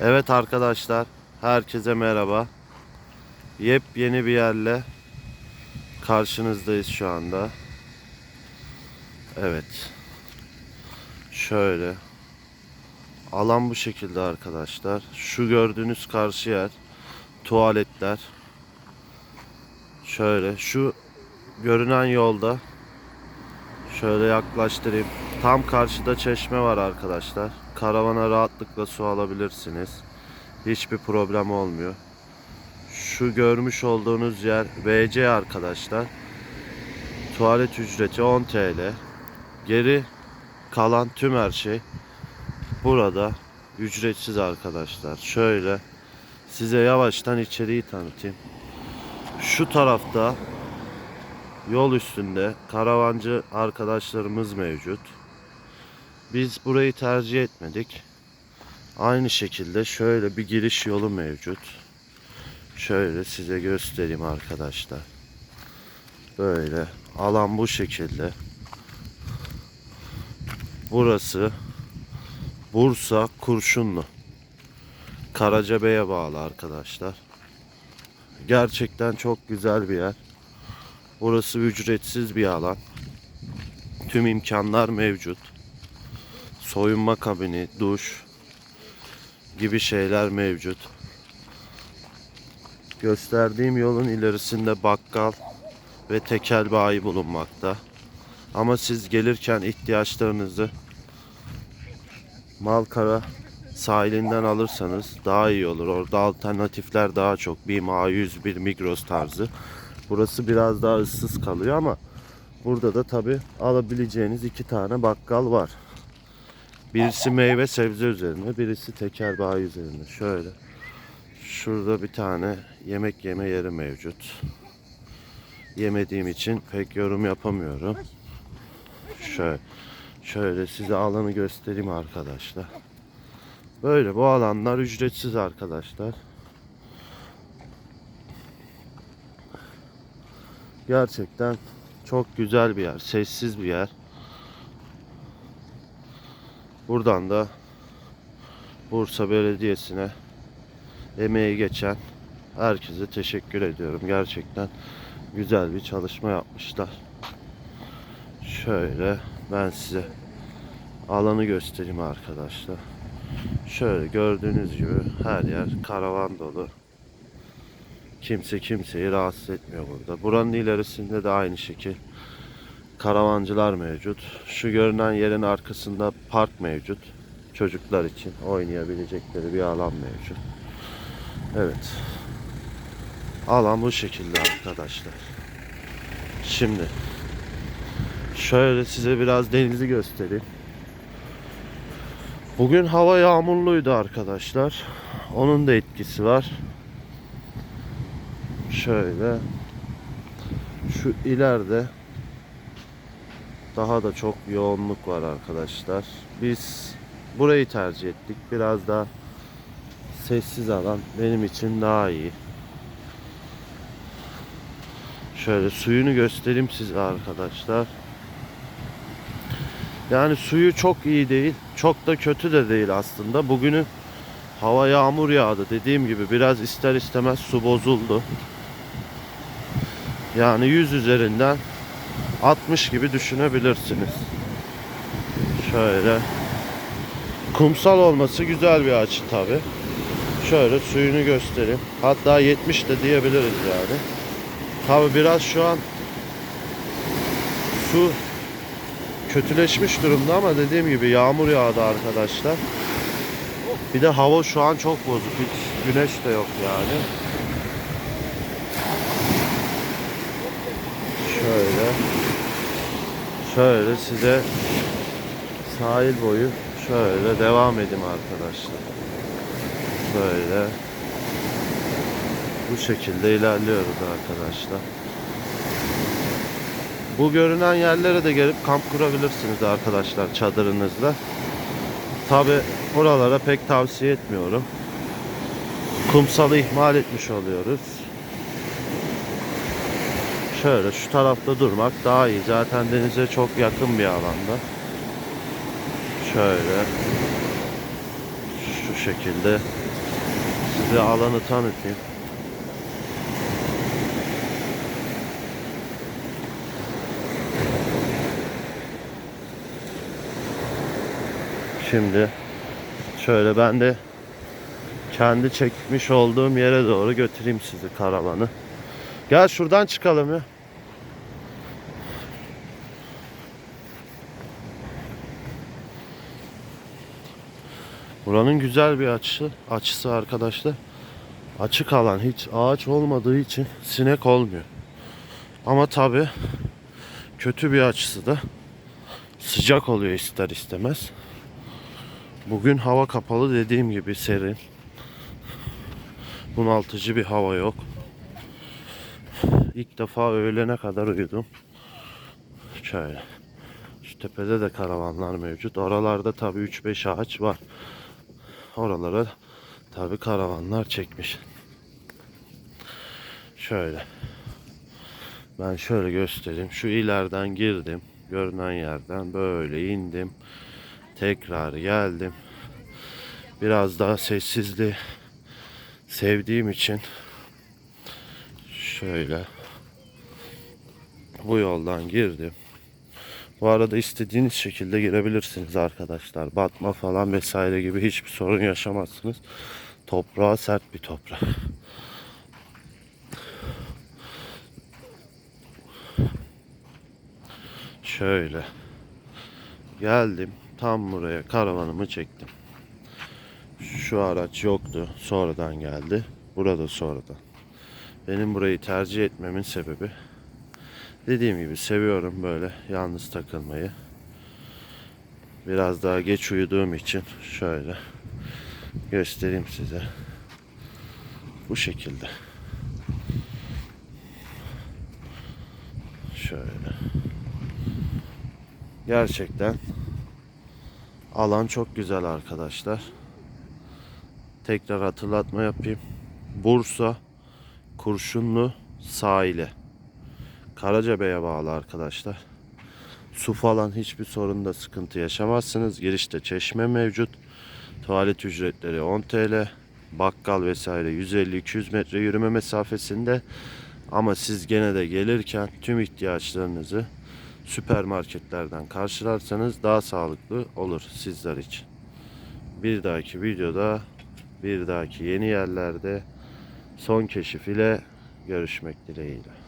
Evet arkadaşlar, herkese merhaba. Yepyeni bir yerle karşınızdayız şu anda. Evet. Şöyle. Alan bu şekilde arkadaşlar. Şu gördüğünüz karşı yer tuvaletler. Şöyle şu görünen yolda şöyle yaklaştırayım. Tam karşıda çeşme var arkadaşlar. Karavana rahatlıkla su alabilirsiniz. Hiçbir problem olmuyor. Şu görmüş olduğunuz yer WC arkadaşlar. Tuvalet ücreti 10 TL. Geri kalan tüm her şey burada ücretsiz arkadaşlar. Şöyle size yavaştan içeriği tanıtayım. Şu tarafta yol üstünde karavancı arkadaşlarımız mevcut. Biz burayı tercih etmedik. Aynı şekilde şöyle bir giriş yolu mevcut. Şöyle size göstereyim arkadaşlar. Böyle alan bu şekilde. Burası Bursa Kurşunlu. Karacabey'e bağlı arkadaşlar. Gerçekten çok güzel bir yer. Burası ücretsiz bir alan. Tüm imkanlar mevcut. Soyunma kabini, duş gibi şeyler mevcut. Gösterdiğim yolun ilerisinde bakkal ve tekel bayi bulunmakta. Ama siz gelirken ihtiyaçlarınızı Malkara sahilinden alırsanız daha iyi olur. Orada alternatifler daha çok. Bir A100, bir Migros tarzı. Burası biraz daha ıssız kalıyor ama burada da tabi alabileceğiniz iki tane bakkal var. Birisi meyve sebze üzerine, birisi teker bayi üzerine. Şöyle. Şurada bir tane yemek yeme yeri mevcut. Yemediğim için pek yorum yapamıyorum. Şöyle, şöyle size alanı göstereyim arkadaşlar. Böyle bu alanlar ücretsiz arkadaşlar. Gerçekten çok güzel bir yer, sessiz bir yer. Buradan da Bursa Belediyesi'ne emeği geçen herkese teşekkür ediyorum. Gerçekten güzel bir çalışma yapmışlar. Şöyle ben size alanı göstereyim arkadaşlar. Şöyle gördüğünüz gibi her yer karavan dolu. Kimse kimseyi rahatsız etmiyor burada. Buranın ilerisinde de aynı şekil karavancılar mevcut. Şu görünen yerin arkasında park mevcut. Çocuklar için oynayabilecekleri bir alan mevcut. Evet. Alan bu şekilde arkadaşlar. Şimdi şöyle size biraz denizi göstereyim. Bugün hava yağmurluydu arkadaşlar. Onun da etkisi var. Şöyle şu ileride daha da çok yoğunluk var arkadaşlar. Biz burayı tercih ettik. Biraz daha sessiz alan benim için daha iyi. Şöyle suyunu göstereyim size arkadaşlar. Yani suyu çok iyi değil. Çok da kötü de değil aslında. Bugünü hava yağmur yağdı. Dediğim gibi biraz ister istemez su bozuldu. Yani 100 üzerinden 60 gibi düşünebilirsiniz. Şöyle. Kumsal olması güzel bir açı tabi. Şöyle suyunu göstereyim. Hatta 70 de diyebiliriz yani. Tabi biraz şu an su kötüleşmiş durumda ama dediğim gibi yağmur yağdı arkadaşlar. Bir de hava şu an çok bozuk. Hiç güneş de yok yani. Şöyle. Şöyle size sahil boyu şöyle devam edeyim arkadaşlar. Böyle. Bu şekilde ilerliyoruz arkadaşlar. Bu görünen yerlere de gelip kamp kurabilirsiniz arkadaşlar çadırınızla. Tabi buralara pek tavsiye etmiyorum. Kumsalı ihmal etmiş oluyoruz. Şöyle şu tarafta durmak daha iyi. Zaten denize çok yakın bir alanda. Şöyle. Şu şekilde size alanı tanıtayım. Şimdi şöyle ben de kendi çekmiş olduğum yere doğru götüreyim sizi karavanı. Gel şuradan çıkalım ya. Buranın güzel bir açısı, açısı arkadaşlar. Açık alan hiç ağaç olmadığı için sinek olmuyor. Ama tabi kötü bir açısı da sıcak oluyor ister istemez. Bugün hava kapalı dediğim gibi serin. Bunaltıcı bir hava yok. İlk defa öğlene kadar uyudum. Şöyle. Şu tepede de karavanlar mevcut. Oralarda tabi 3-5 ağaç var. Oralara tabi karavanlar çekmiş. Şöyle. Ben şöyle göstereyim. Şu ileriden girdim. Görünen yerden böyle indim. Tekrar geldim. Biraz daha sessizliği sevdiğim için şöyle bu yoldan girdim. Bu arada istediğiniz şekilde girebilirsiniz arkadaşlar. Batma falan vesaire gibi hiçbir sorun yaşamazsınız. Toprağı sert bir toprak. Şöyle geldim tam buraya karavanımı çektim. Şu araç yoktu. Sonradan geldi. Burada sonradan. Benim burayı tercih etmemin sebebi dediğim gibi seviyorum böyle yalnız takılmayı. Biraz daha geç uyuduğum için şöyle göstereyim size. Bu şekilde. Şöyle. Gerçekten alan çok güzel arkadaşlar. Tekrar hatırlatma yapayım. Bursa Kurşunlu sahile. Karacabey'e bağlı arkadaşlar. Su falan hiçbir sorunda sıkıntı yaşamazsınız. Girişte çeşme mevcut. Tuvalet ücretleri 10 TL. Bakkal vesaire 150-200 metre yürüme mesafesinde. Ama siz gene de gelirken tüm ihtiyaçlarınızı süpermarketlerden karşılarsanız daha sağlıklı olur sizler için. Bir dahaki videoda bir dahaki yeni yerlerde son keşif ile görüşmek dileğiyle.